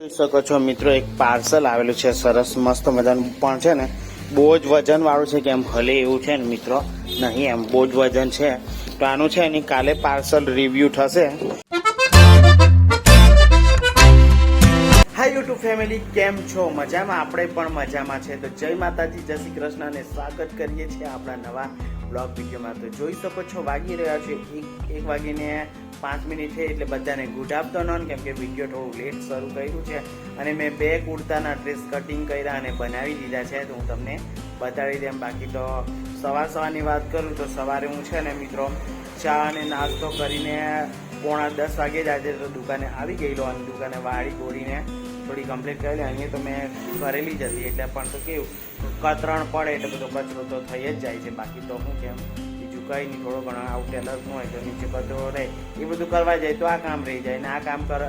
જોઈ શકો છો મિત્રો, એક પાર્સલ આવેલું છે, સરસ મસ્ત મજાનું પણ છે ને બહુ જ વજન વાળું છે કે એમ હલે એવું છે ને મિત્રો, નહીં એમ બહુ જ વજન છે. તો આનું છે એની કાલે પાર્સલ રિવ્યુ થશે. હાય યુટ્યુબ ફેમિલી, કેમ છો? મજામાં? આપણે પણ મજામાં છે. તો જય માતાજી, જય શ્રી કૃષ્ણ અને સ્વાગત કરીએ છીએ આપણા નવા બ્લોગ વિડીયોમાં. તો જોઈ શકો છો, વાગી રહ્યા છે એક એક વાગીને પાંચ મિનિટ છે એટલે બધાને ગુડ આફ્ટરનૂન કેમ કે વીડિયો થોડું લેટ શરૂ કર્યું છે અને મેં બે કુર્તાના ડ્રેસ કટિંગ કર્યા અને બનાવી દીધા છે, તો હું તમને બતાવી દેમ બાકી તો સવાર સવારની વાત કરું તો સવારે હું છે ને મિત્રો ચા અને નાસ્તો કરીને પોણા દસ વાગે જ આજે તો દુકાને આવી ગયેલો અને દુકાને વાળી ગોળીને થોડી કમ્પ્લીટ કરેલી અહીંયા તો મેં કરેલી જ હતી, એટલે પણ તો કેવું, કતરણ પડે એટલે બધો કચરો તો થઈ જ જાય છે. બાકી તો શું કેમ કંઈ નહીં થોડો ઘણો આવું ટેલર શું હોય તો નીચે કચરો રહે. એ બધું કરવા જાય તો આ કામ રહી જાય ને આ કામ કર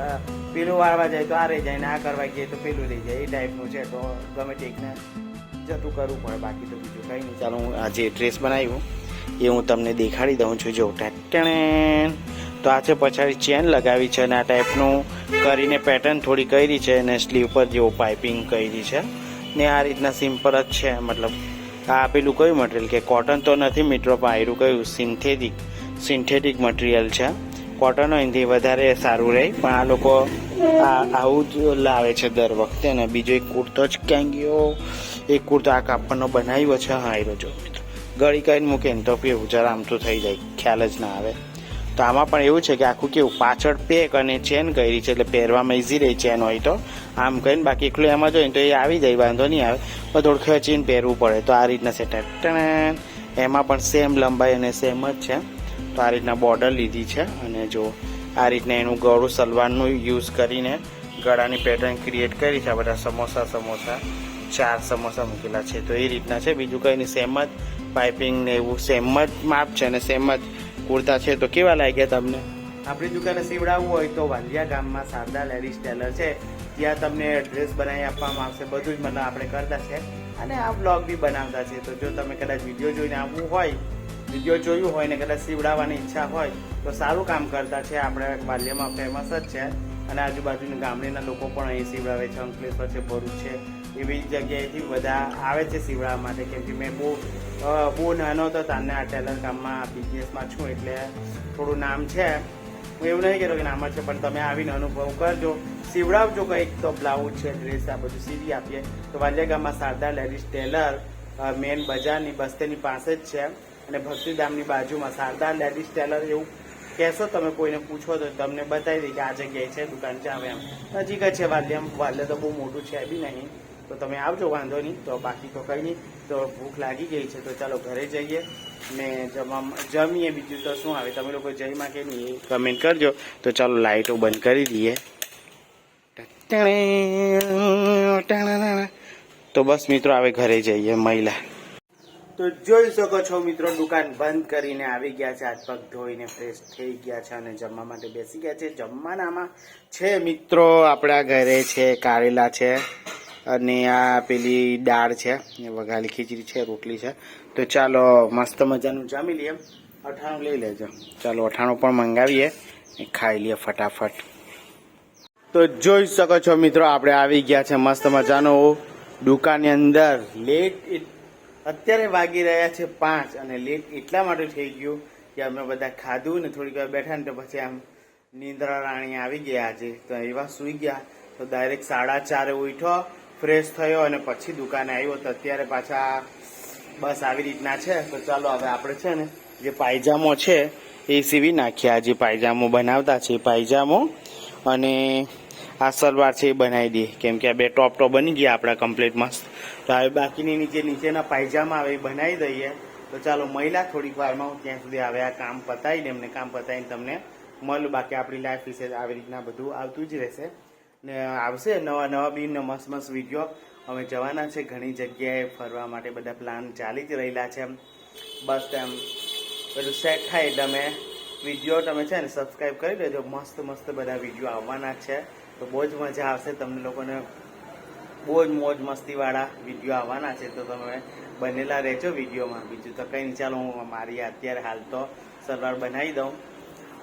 પેલું વાળવા જાય તો આ રહી જાય ને આ કરવા જઈએ તો પેલું રહી જાય. એ ટાઈપનું છે, તો ગમે તે જતું કરવું પડે, બાકી તો બીજું કંઈ નહીં ચાલો, હું આજે ડ્રેસ બનાવ્યું એ હું તમને દેખાડી દઉં છું. જો ટેણ તો આ છે પછાડી ચેન લગાવી છે અને આ ટાઈપનું કરીને પેટર્ન થોડી કરી છે અને સ્લીવ પર જેવો પાઇપિંગ કરી છે. ને આ રીતના સિમ્પલ જ છે, મતલબ આ પેલું કયું મટીરિયલ કે કોટન તો નથી મિત્રો, પણ આયરું કયું? સિન્થેટિક સિન્થેટિક મટીરિયલ છે. કોટન એનાથી વધારે સારું રહે. પણ આ લોકો આવું જ લાવે છે દર વખતે. ને બીજો એક કુર્તો જ ક્યાં ગયો? એક કુર્તો આ કાપડનો બનાવ્યો છે. હા, આયરો જો મિત્રો. ગળી કરીને મૂકે ને તો કેવું, જરા આમ તો થઈ જાય. ખ્યાલ જ ના આવે. તો આમાં પણ એવું છે કે આખું કેવું, પાછળ પેક અને ચેન કરી છે. એટલે પહેરવામાં ઇઝી રહી ચેન હોય તો. આમ કહીને બાકી એકલું એમાં જોઈએ તો એ આવી જાય, વાંધો નહીં આવે. થોડું ખેંચીને પહેરવું પડે. તો આ રીતના ટેણ. એમાં પણ સેમ લંબાઈ અને સેમ જ છે. તો આ રીતના બોર્ડર લીધી છે. અને જો આ રીતના એનું ગળું સલવારનું યુઝ કરીને ગળાની પેટર્ન ક્રિએટ કરી છે. બધા સમોસા સમોસા, ચાર સમોસા મૂકેલા છે. તો એ રીતના છે. બીજું કંઈ નહીં સેમ જ પાઇપિંગ ને એવું સેમ જ માપ છે અને સેમ જ કુર્તા છે. તો કેવા લાગ્યા તમને? આપણી દુકાને સીવડાવવું હોય તો વાલિયા ગામમાં શારદા લેડીઝ ટેલર છે. ત્યાં તમને ડ્રેસ બનાવી આપવામાં આવશે, બધું જ મતલબ આપણે કરતા છે. અને આ બ્લોગ બી બનાવતા છે. તો જો તમે કદાચ વીડિયો જોઈને આવવું હોય વીડિયો જોયું હોય ને કદાચ સીવડાવવાની ઈચ્છા હોય, તો સારું કામ કરતા છે. આપણે બાલ્યમાં ફેમસ જ છે. અને આજુબાજુના ગામડીના લોકો પણ અહીં સીવડાવે છે, અંકલેશ્વર છે, ભરૂચ છે. એવી જગ્યાએથી બધા આવે છે સીવડાવવા માટે. કેમ કે મેં બહુ બહુ નાનો હતો તારને આ ટેલર કામમાં બિઝનેસમાં છું એટલે થોડું નામ છે. હું એવું નહીં કહેતો કે જ છે, પણ તમે આવીને અનુભવ કરજો. સીવડાવજો કંઈક તો બ્લાઉઝ છે, ડ્રેસ, આ બધું સીવી આપીએ. તો વાલિયા ગામમાં શારદા, લેડીઝ ટેલર મેન બજારની, બસ્તેની પાસે જ છે. અને ભક્તિધામની બાજુમાં શારદા, લેડીઝ ટેલર એવું કહેશો તમે કોઈને પૂછો તો તમને બતાવી દે કે આ જગ્યાએ છે, દુકાન છે આવે એમ. નજીક જ છે વાલિયા વાલિયા તો બહુ મોટું છે બી નહીં. તો તમે આવજો, વાંધો નહીં. તો બાકી તો કંઈ નહીં. તો ભૂખ લાગી ગઈ છે, તો ચાલો ઘરે જઈએ. ને જમવા જમીએ બીજું તો શું આવે? તમે લોકો જઈમાં કે નહીં કમેન્ટ કરજો. તો ચાલો લાઇટો બંધ કરી દઈએ. તો બસ મિત્રો, હવે ઘરે જઈએ, મહિલા. તો જોઈ શકો છો મિત્રો, દુકાન બંધ કરીને આવી ગયા છે. હાથ પગ ધોઈને ફ્રેશ થઈ ગયા છે અને જમવા માટે બેસી ગયા છે. જમવાનામાં છે મિત્રો, આપણા ઘરે છે, કારેલા છે. અને આ પેલી દાળ છે વઘાલી ખીચડી છે, રોટલી છે. તો ચાલો, મસ્ત મજાનું જમી લઈએ. અઠાણું લઈ લેજો. ચાલો, અઠાણું પણ મંગાવીએ ખાઈ લઈએ ફટાફટ. તો જોઈ શકો છો મિત્રો, આપણે આવી ગયા છે મસ્ત મજાનો દુકાનની અંદર. લેટ અત્યારે વાગી રહ્યા છે પાંચ અને લેટ એટલા માટે થઈ ગયું કે અમે બધા ખાધું ને થોડીક વાર બેઠા ને તો પછી આમ નિંદ્રા રાણી આવી ગયા આજે. તો એવા સૂઈ ગયા. તો ડાયરેક્ટ સાડા ચારે ઉઠ્યો. ફ્રેશ થયો અને પછી દુકાને આવ્યો તો અત્યારે પાછા બસ આવી રીતના છે. તો ચાલો હવે આપણે છે ને જે પાયજામો છે એ સીવી નાખ્યા જે પાયજામો બનાવતા છે પાયજામો અને આ સલવાર છે એ બનાવી દઈએ. કેમ કે આ બે ટોપ ટોપ બની ગયા આપણા કમ્પ્લીટ મસ્ત. તો હવે બાકીની નીચે નીચેના પાયજામા આવે એ બનાવી દઈએ. તો ચાલો મહિલા થોડીક વારમાં હું ત્યાં સુધી આવે આ કામ પતાવીને એમને કામ પતાવીને તમને મળું બાકી આપણી લાઈફ વિશે આવી રીતના બધું આવતું જ રહેશે. ને આવશે નવા નવા બી મસ્ત મસ્ત વીડિયો. અમે જવાના છે ઘણી જગ્યાએ ફરવા માટે બધા પ્લાન ચાલી જ રહેલા છે. બસ એમ બધું સેટ થાય એટલે અમે વીડિયો તમે છે ને સબસ્ક્રાઈબ કરી દેજો. મસ્ત મસ્ત બધા વીડિયો આવવાના છે. તો બહુ જ મજા આવશે. તમને લોકોને બહુ જ મોજ મસ્તીવાળા વીડિયો આવવાના છે. તો તમે બનેલા રહેજો વિડીયોમાં. બીજું તો કંઈ નહીં. ચાલો હું મારી અત્યારે હાલ તો સલવાર બનાવી દઉં.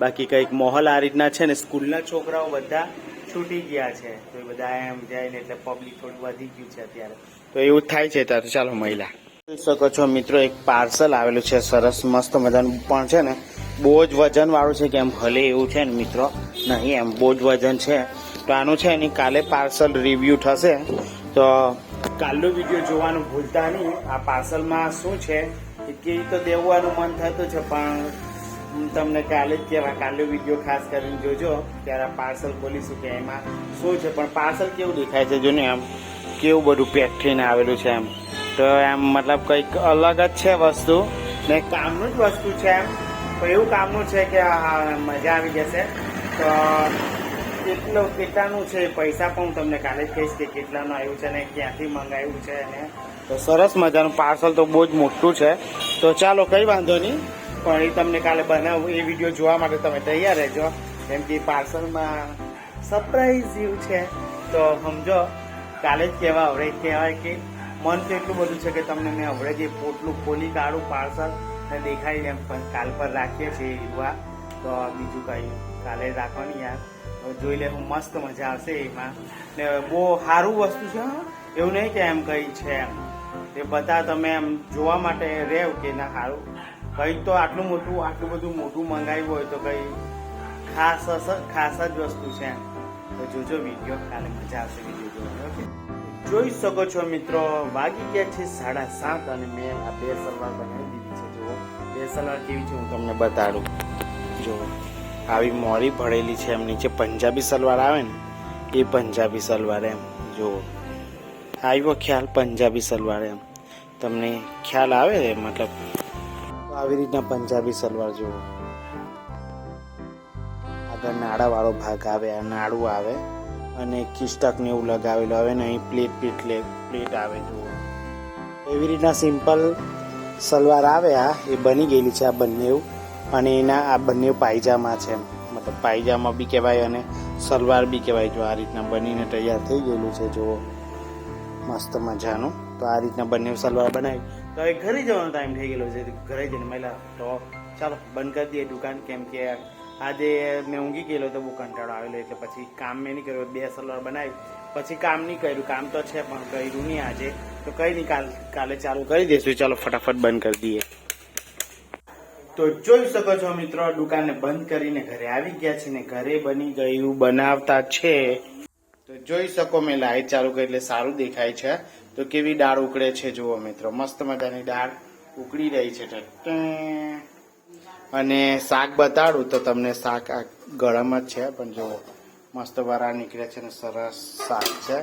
બાકી કંઈક માહોલ આ રીતના છે ને, સ્કૂલના છોકરાઓ બધા છૂટી ગયા છે. તો એ બધા એમ જાય ને એટલે પબ્લિક થોડું વધી ગયું છે અત્યારે. તો એવું થાય છે ત્યારે ચાલો મહિલા. જોઈ શકો છો મિત્રો એક પાર્સલ આવેલું છે સરસ મસ્ત મજાનું પણ છે ને બહુ જ વજન વાળું છે કે એમ ભલે એવું છે ને મિત્રો નહીં એમ બહુ જ વજન છે. તો આનું છે એની કાલે પાર્સલ રિવ્યુ થશે. તો કાલનો વીડિયો જોવાનું ભૂલતા નહીં. આ પાર્સલમાં શું છે? એ કેવી તો દેવાનું મન થતું છે પણ હું તમને કાલે જ કહેવા કાલે વીડિયો ખાસ કરીને જોજો, ત્યારે આ પાર્સલ ખોલીશું કે એમાં શું છે. પણ પાર્સલ કેવું દેખાય છે જો ને આમ? કેવું બધું પેક થઈને આવેલું છે એમ તો એમ મતલબ કંઈક અલગ જ છે વસ્તુ ને કામનું જ વસ્તુ છે એમ તો એવું કામનું છે કે મજા આવી જશે. તો કેટલો, કેટલાનું છે પૈસા પણ હું તમને કાલે જ કહીશ કે કેટલાનું આવ્યું છે ને ક્યાંથી મંગાવ્યું છે અને તો સરસ મજાનું પાર્સલ તો બહુ જ મોટું છે. તો ચાલો કંઈ વાંધો નહીં. પણ એ તમને કાલે બનાવું. એ વીડિયો જોવા માટે તમે તૈયાર રહેજો. કેમ કે પાર્સલમાં સરપ્રાઈઝ એવું છે. તો સમજો, કાલે જ કહેવા આવડે કહેવાય કે મન તો એટલું બધું છે કે તમને મેં હવડે જે પોટલું ખોલી કાઢું પાર્સલ ને દેખાડી એમ, પણ કાલ પર રાખીએ છીએ યુવા તો બીજું કંઈ કાલે રાખવાની યાર. જોઈ લે હું મસ્ત મજા આવશે એમાં. ને બહુ સારું વસ્તુ છે. એવું નહીં કે એમ કંઈ છે એમ. એ બધા તમે એમ જોવા માટે રહેવ કે ના સારું. કંઈ તો આટલું મોટું, આટલું બધું મોટું મંગાવ્યું હોય તો કંઈ ખાસ ખાસ જ વસ્તુ છે તો જોજો વીડિયો કાલે મજા આવશે વીડિયો ઓકે? જોઈ શકો છો મિત્રો, વાગી ગયા છે સાડા સાત અને મેં આ બે સલવાર બનાવી દીધી છે, જુઓ. બે સલવાર કેવી છે હું તમને બતાડું. જુઓ. આવી મોરી ભરેલી છે એમ, નીચે પંજાબી સલવાર આવે ને, એ પંજાબી સલવાર એમ, જુઓ. આવ્યો ખ્યાલ પંજાબી સલવાર એમ. તમને ખ્યાલ આવે? મતલબ આવી રીતના પંજાબી સલવાર જુઓ. આગળ નાડાવાળો ભાગ આવે, આ નાડું આવે અને કિસ્ટકને એવું લગાવેલું આવે ને અહીં પ્લેટ પ્લેટ પ્લેટ આવે, જુઓ. એવી રીતના સિમ્પલ સલવાર આવે આ, એ બની ગયેલી છે આ બંને અને એના, આ બંને પાયજામા છે. મતલબ પાયજામા બી કહેવાય અને સલવાર બી કહેવાય. જો આ રીતના બનીને તૈયાર થઈ ગયેલું છે, જુઓ. મસ્ત મજાનું. તો આ રીતના બંને સલવાર બનાવી. તો હવે ઘરે જવાનો ટાઈમ થઈ ગયેલો છે. ઘરે જઈને મહિલા તો ચાલો, બંધ કરી દઈએ દુકાન. કેમ કે આજે મેં ઊંઘી ગયેલો તો બહુ કંટાળો આવેલો. એટલે પછી કામ મેં નહીં કર્યું. બે સલવાર બનાવી. પછી કામ નહીં કર્યું. કામ તો છે, પણ કર્યું નહીં આજે. તો કઈ નહીં, કાલ, કાલે ચાલુ કરી દઈશું. ચાલો, ફટાફટ બંધ કરી દઈએ. તો જોઈ શકો છો મિત્રો, દુકાનને બંધ કરીને ઘરે આવી ગયા છે ને ઘરે બની ગયું, બનાવતા છે. તો જોઈ શકો, મેં લાઈટ ચાલુ કરી, એટલે સારું દેખાય છે. તો કેવી દાળ ઉકળે છે જુઓ મિત્રો, મસ્ત મજાની દાળ ઉકળી રહી છે. અને શાક બતાડું તો તમને શાક આ ગરમ જ છે, પણ જુઓ, મસ્ત વરા નીકળે છે ને સરસ શાક છે.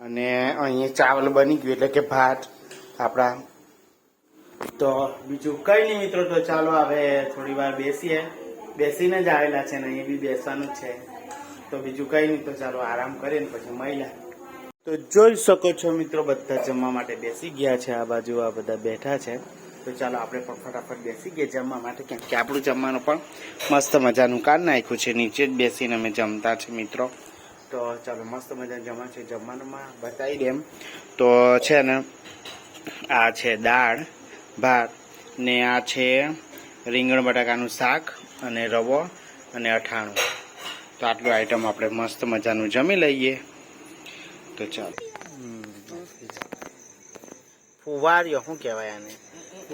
અને અહીંયા ચાવલ બની ગયું એટલે કે ભાત, આપણા. તો બીજું કઈ નહીં મિત્રો, તો ચાલો હવે થોડી વાર બેસીએ. બેસીને જ આવેલા છે ને, અહીંયા બી બેસવાનું છે. તો બીજું કઈ નહીં, તો ચાલો આરામ કરીએ ને પછી મહિલા. તો જોઈ શકો છો મિત્રો બધા જમવા માટે બેસી ગયા છે, આ બાજુ આ બધા બેઠા છે. તો ચાલો આપણે પણ ફટાફટ બેસી ગયા જમવા માટે, કેમ કે આપણું જમવાનું પણ મસ્ત મજાનું કાન નાખ્યું છે, નીચે જ બેસીને અમે જમતા છે મિત્રો. તો ચાલો મસ્ત મજાનું જમવાનું છે, જમવાનુંમાં બતાવી દેમ તો છે ને, આ છે દાળ, ભાત ને આ છે રીંગણ બટાકાનું શાક અને રવો અને અઠાણું તો આટલું આઈટમ આપણે મસ્ત મજાનું જમી લઈએ. તો ચાલો. ફુવાર્યો શું કહેવાય આને?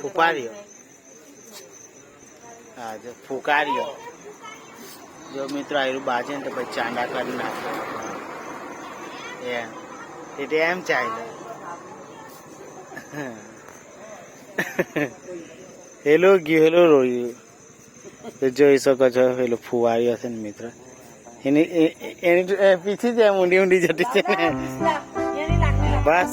ફુપારીઓ. હા, જો ફુકારીઓ. જો મિત્રો આયરું બાજે ને તો પછી ચાંદા કરી નાખે. એમ એટલે એમ ચાલે. હેલો ગયું, હેલો રોયું. જોઈ શકો છો પેલો ફુવારી હશે ને મિત્ર. એની એ- એ- એની એ પીછી જ એમ ઊંડી ઊંડી જતી છે ને બસ